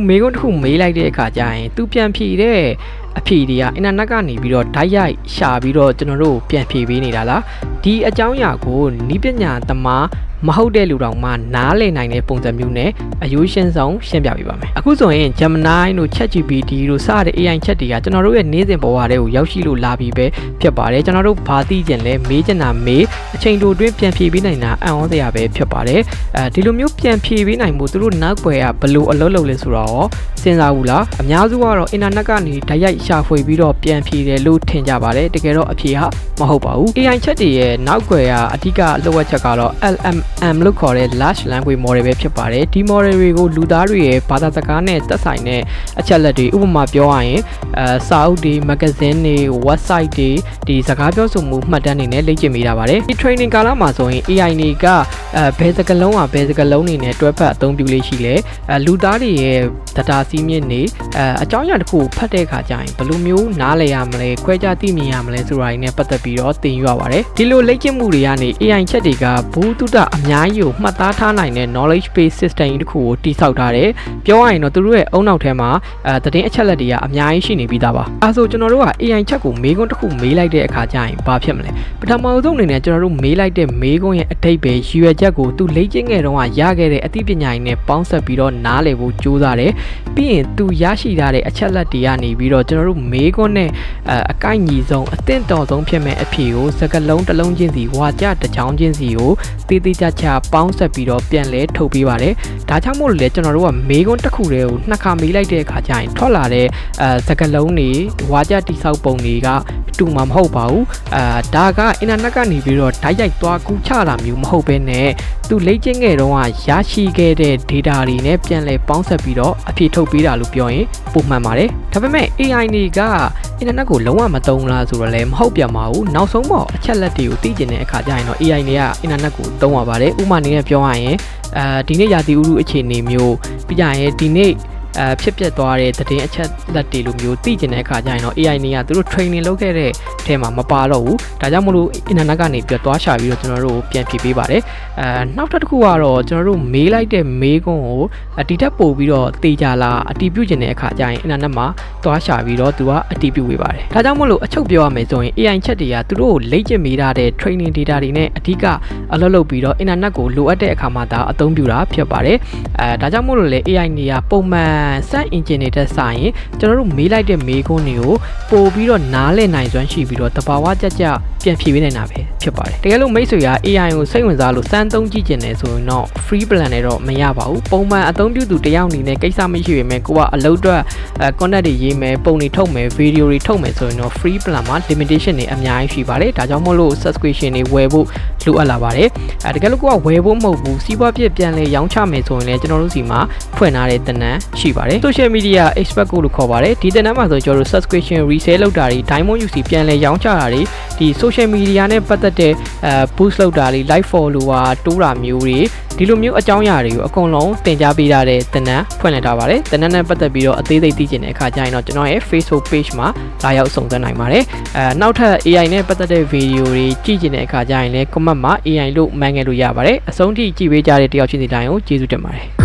တို့မေးခွန်းတစ်ခုမေးလိုက်တဲ့အခါကျရင်သူပြန်ဖြေတဲ့အဖြေတွေကအင်တာနက်ကနေပြီးတော့ဓာတ်ရိုက်ရှာပြီးတော့ကျွန်တော်တို့ပြန်ဖြေပေးနေတာလားဒီအကြောင်းအရာကိုနီးပညာသမား မဟုတ်တဲ့လူတောင်မှနားလည်နိုင်တဲ့ပုံစံမျိုးနဲ့အယိုးရှင်းဆုံးရှင်းပြပေးပါမယ်အခုဆိုရင် Gemini တို့ ChatGPT တို့စတဲ့ AI ချက်တွေကကျွန်တော်တို့ရဲ့နေ့စဉ်ဘဝတွေကိုရောက်ရှိလို့လာပြီးပဲဖြစ်ပါတယ်ကျွန်တော်တို့ဘာသိကျင်လဲမေးချင်တာမေးအချိန်တိုအတွင်းပြန်ဖြေပေးနိုင်တာအံ့ဩစရာပဲဖြစ်ပါတယ်အဲဒီလိုမျိုးပြန်ဖြေပေးနိုင်မှုသူတို့နောက်ွယ်ကဘယ်လိုအလုပ်လုပ်လဲဆိုတော့စဉ်းစားဘူးလားအများစုကတော့အင်တာနက်ကနေဓာတ်ရိုက်ရှာဖွေပြီးတော့ပြန်ဖြေတယ်လို့ထင်ကြပါတယ်တကယ်တော့အဖြေဟာမဟုတ်ပါဘူး AI ချက်တွေရဲ့နောက်ွယ်ကအဓိကလှုပ်ဝက်ချက်ကတော့ LMM လို့ခေါ်တဲ့ large language model ပဲဖြစ်ပါတယ်ဒီ model တွေကိုလူသားတွေရဲ့ဘာသာစကားနဲ့သက်ဆိုင်တဲ့အချက်လက်တွေဥပမာပြောရရင်အဲစာအုပ်တွေ magazine တွေ website တွေဒီစကားပြောဆိုမှုမှတ်တမ်းတွေနဲ့လေ့ကျင့်မိတာပါတယ်ဒီ training ကာလမှာဆိုရင် AI တွေကအဲဘယ်စကားလုံးอ่ะဘယ်စကားလုံးတွေနဲ့တွဲဖက်အသုံးပြုလေးရှိလဲအဲလူသားတွေရဲ့ data စီးမြင့်နေအဲအကြောင်းအရာတစ်ခုကိုဖတ်တဲ့အခါကျရင်ဘယ်လိုမျိုးနားလည်ရမလဲခွဲခြားသိမြင်ရမလဲဆိုတာတွေနဲ့ပတ်သက်ပြီးတော့သင်ယူရပါတယ်ဒီလိုလေ့ကျင့်မှုတွေကနေ AI ချက်တွေကဘူးတုဒအများကြီးကိုမှတ်သားထားနိုင်တဲ့ knowledge base system ကြီးတစ်ခုကိုတိစောက်ထားတယ်ပြောရရင်တော့သူတို့ရဲ့အုံနောက်ထဲမှာအဲသတင်းအချက်လက်တွေကအများကြီးရှိနေပြီးသားပါအဲဆိုကျွန်တော်တို့က AI ချက်ကိုမေးခွန်းတစ်ခုမေးလိုက်တဲ့အခါကျရင်ဘာဖြစ်မလဲပထမဆုံးအနေနဲ့ကျွန်တော်တို့မေးလိုက်တဲ့မေးခွန်းရဲ့အတိတ်ပဲရည်ရွယ်ချက်ကိုသူလေ့ကျင့်ခဲ့တော့ကရခဲ့တဲ့အသိပညာရင်းနဲ့ပေါင်းစပ်ပြီးတော့နားလည်ဖို့ကြိုးစားတယ်ပြီးရင်သူရရှိထားတဲ့အချက်လက်တွေကနေပြီးတော့ကျွန်တော်တို့မေးခွန်းနဲ့အဲအကိုက်ညီဆုံးအသင့်တော်ဆုံးဖြစ်မဲ့အဖြေကိုစကလုံးတစ်လုံးချင်းစီဝါကြတစ်ချောင်းချင်းစီကိုတည်တည်ကြကြပေါင်းဆက်ပြီးတော့ပြန်လဲထုတ်ပေးပါတယ်ဒါကြောင့်မို့လို့လေကျွန်တော်တို့ကမေးခွန်းတစ်ခုတည်းကိုနှစ်ခါမေးလိုက်တဲ့အခါကျရင်ထွက်လာတဲ့အဲစကလုံးတွေဝါကြတိဆောက်ပုံတွေကတူမှာမဟုတ်ပါဘူးအာဒါကအင်တာနက်ကနေပြီးတော့ဓာတ်ရိုက်သွားကူးချတာမျိုးမဟုတ်ဘဲနဲ့သူလေ့ကျင့်ခဲ့တော့ရရှိခဲ့တဲ့ data တွေနဲ့ပြန်လဲပေါင်းဆက်ပြီးတော့အဖြေထုတ်ပေးတာလို့ပြောရင်ပုံမှန်ပါတယ်ဒါပေမဲ့ AI တွေက အင်တာနက်ကိုလုံးဝမသုံးလားဆိုတော့လည်းမဟုတ်ပြန်ပါဘူးနောက်ဆုံးတော့အချက်လက်တွေကိုသိကျင်တဲ့အခါကျရင်တော့ AI တွေကအင်တာနက်ကိုသုံးရပါတယ်ဥပမာအနေနဲ့ပြောရရင်အဲဒီနေ့ရာသီဥတုအခြေအနေမျိုးပြီးကြရင်ဒီနေ့ အဲဖြစ်ပျက်သွားတဲ့သတင်းအချက်လက်တွေလိုမျိုးသိကျင်တဲ့အခါကျရင်တော့ AI တွေကသူတို့ training လုပ်ခဲ့တဲ့အထဲမှာမပါတော့ဘူးဒါကြောင့်မလို့ internet ကနေပြသွားရှာပြီးတော့ကျွန်တော်တို့ပြန်ဖြေပေးပါတယ်အဲနောက်တစ်ခုကတော့ကျွန်တော်တို့မေးလိုက်တဲ့မေးခွန်းကိုဒီထက်ပိုပြီးတော့တေချာလာအတီးပြုတ်ကျင်တဲ့အခါကျရင် internet မှာသွားရှာပြီးတော့သူကအတီးပြုတ်ပေးပါတယ်ဒါကြောင့်မလို့အချုပ်ပြောရမယ်ဆိုရင် AI ချက်တွေကသူတို့ကိုလေ့ကျင့်မိထားတဲ့ training data တွေနဲ့အဓိကအလုပ်လုပ်ပြီးတော့ internet ကိုလိုအပ်တဲ့အခါမှာဒါအသုံးပြုတာဖြစ်ပါတယ်အဲဒါကြောင့်မို့လို့လေ AI တွေကပုံမှန် search engine တွေတက်ဆိုင်ရင်ကျွန်တော်တို့မေးလိုက်တဲ့မေးခွန်းတွေကိုပို့ပြီးတော့နားလည်နိုင်စွမ်းရှိပြီးတော့တဘာဝကြကြပြန်ဖြေပေးနိုင်တာပဲဖြစ်ပါတယ်တကယ်လို့မိတ်ဆွေက AI ကိုစိတ်ဝင်စားလို့စမ်းသုံးကြည့်ကျင်တယ်ဆိုရင်တော့ free plan နဲ့တော့မရပါဘူးပုံမှန်အသုံးပြုသူတယောက်အနေနဲ့ကိစ္စမရှိပေမဲ့ကိုကအလုပ်အတွက်အဲ content တွေရေးမယ်ပုံတွေထုတ်မယ် video တွေထုတ်မယ်ဆိုရင်တော့ free plan မှာ limitation တွေအများကြီးရှိပါတယ်ဒါကြောင့်မို့လို့ subscription တွေဝယ်ဖို့လိုအပ်လာပါတယ်အဲတကယ်လို့ကိုကဝယ်ဖို့မဟုတ်ဘူးစီးပွားဖြစ်ပြန်လဲရောင်းချမယ်ဆိုရင်လည်းကျွန်တော်တို့စီမှာဖွင့်ထားတဲ့တင်နန်းရှိပါတယ် social media expert ကိုလို့ခေါ်ပါတယ်ဒီတင်နန်းမှာဆိုကျွန်တော်တို့ subscription resale လုပ်တာတွေ diamond UC ပြန်လဲရောင်းချတာတွေဒီ social media နဲ့ပတ်သက်တဲ့အဲ boost လုပ်တာတွေ like follower တိုးတာမျိုးတွေဒီလိုမျိုးအကြောင်းအရာတွေကိုအကုန်လုံးတင် जा ပေးထားတဲ့တင်နန်းဖွင့်လိုက်တာပါတယ်တင်နန်းနဲ့ပတ်သက်ပြီးတော့အသေးစိတ်သိချင်တဲ့အခါကျရင်တော့ကျွန်တော်ရဲ့ Facebook page မှာလာရောက်စုံစမ်းနိုင်ပါတယ်အဲနောက်ထပ် AI နဲ့ပတ်သက်တဲ့ video တွေကြည့်ချင်တဲ့အခါကျရင်လည်း comment မှာ AI လို့မှန်းခဲ့လို့ရပါတယ်အဆုံးထိကြည့်ပေးကြတဲ့တယောက်ချင်းစီတိုင်းကိုကျေးဇူးတင်ပါတယ်